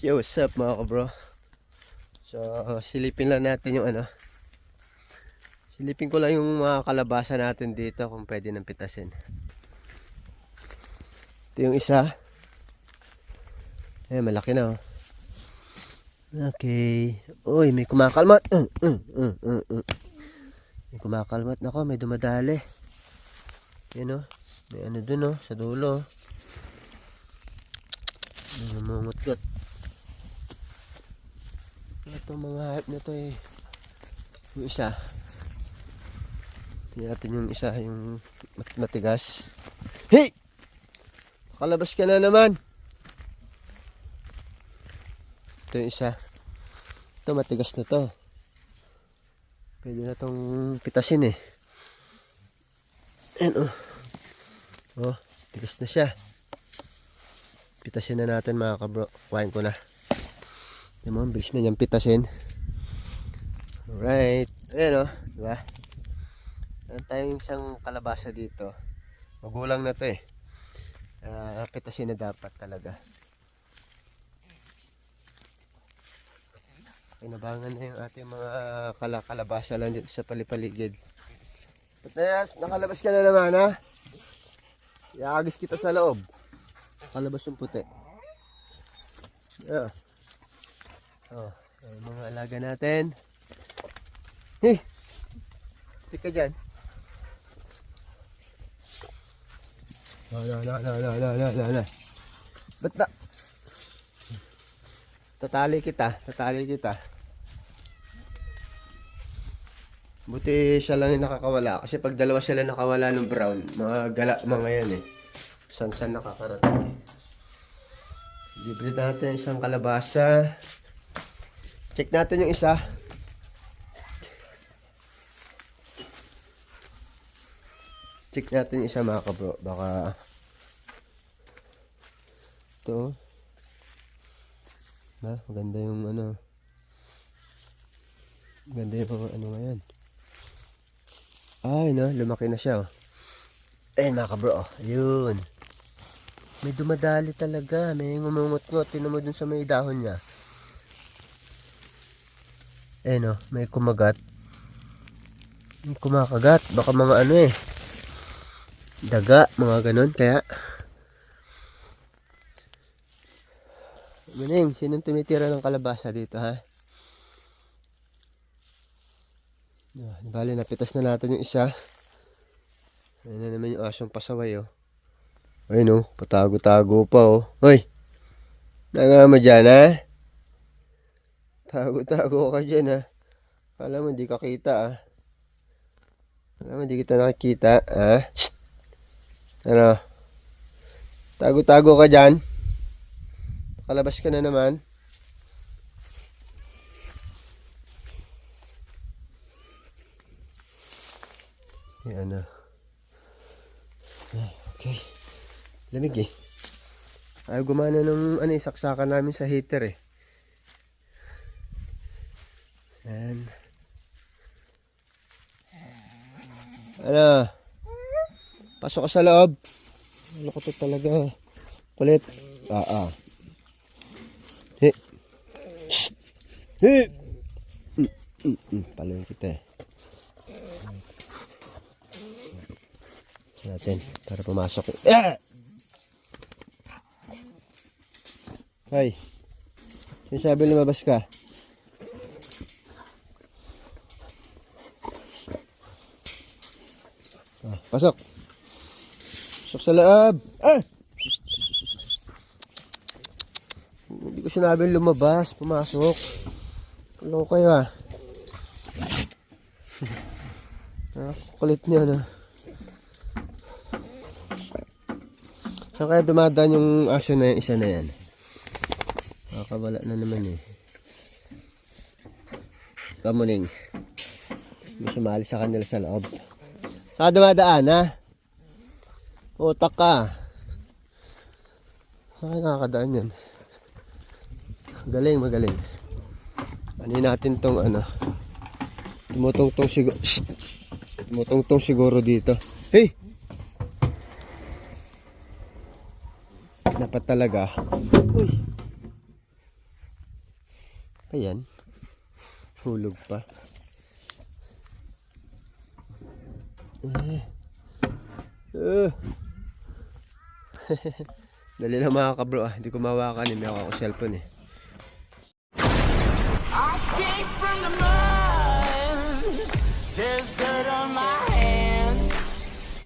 Yo, what's up mga kabro? So, silipin lang natin yung ano. Silipin ko lang yung mga kalabasa natin dito kung pwede nang pitasin. Ito yung isa. Eh, malaki na oh. Okay. Uy, may kumakalmat. Uh, uh, uh, uh, uh. May kumakalmat. Nako, may dumadali. Yan oh. May ano dun oh, sa dulo. May namumutgot. Itong mga hype na to eh. Yung isa. Tingnan natin yung isa, yung mat- matigas. Hey! Kalabas ka na naman. Ito yung isa. Ito matigas na to. Pwede na tong pitasin eh. Ayan oh. Oh, tigas na siya. Pitasin na natin mga kabro. Kuhain ko na. Yan mo, ang bilis na niyang pitasin. Alright. Ayan o. Diba? Meron tayong isang kalabasa dito. Magulang na to eh. Ah, pitasin na dapat talaga. Kinabangan na yung ating mga kalakalabasa lang dito sa palipaligid. Patayas, nakalabas ka na naman ha. Iagis kita sa loob. Nakalabas yung puti. Yeah. Oh, yung mga alaga natin. Hey! Tika dyan. No, no, no, no, no, no, no, no. Ba't na? Tatali kita, tatali kita. Buti siya lang yung nakakawala. Kasi pag dalawa sila nakawala ng brown, mga gala, mga yan eh. San san nakakarating. Libre natin isang kalabasa. Check natin yung isa. Check natin yung isa mga kabro. Baka ito. Ba, maganda yung ano. Maganda yung ano ngayon. Ay, no, lumaki na siya. Oh. Ayun mga kabro. Oh. Ayun. May dumadali talaga. May ngumungot-ngot. Tinan mo dun sa may dahon niya. Eh no, may kumagat. May kumakagat. Baka mga ano eh. Daga, mga ganun. Kaya. Maning, sinong tumitira ng kalabasa dito ha? Ah, Bali, napitas na natin yung isa. Ayun na naman yung asong pasaway oh. Ayun oh, patago-tago pa oh. Hoy! Nangama dyan ha? Tago-tago ka dyan ha. Kala mo hindi ka kita ah. Kala mo hindi kita nakikita ah. Shh! Ano? Tago-tago ka dyan. Kalabas ka na naman. Yan na. Ay, okay. Lamig eh. Ayaw gumana ng ano, eh, saksakan namin sa heater eh. Yan. Ano? Pasok ka sa loob. Ano ko to talaga? Kulit. Ah, ah. He. Shh. He. Mm, mm, mm. Paluin kita eh. Natin. Para pumasok. Ah! Hay. Sinasabi lumabas ka. Ah, pasok. Pasok sa loob. Ah! Hindi ko sinabi lumabas, pumasok. Ano kayo ah? ah kulit niyo na. Saan kaya dumadaan yung aso na yan, isa na yan? Nakakawala na naman eh. Kamuning. May sumali sa kanila sa loob. Saan dumadaan ha? Utak ka. Saan nakakadaan yan? Galing, magaling. Ano natin tong ano? Tumutungtong siguro. Tumutungtong siguro dito. Hey! Dapat talaga. Uy. Ayan. Hulog pa. Eh. Uh. Dali lang mga kabro ah. Hindi ko mawakan eh. May ako cellphone eh. I came from the mud. There's dirt on my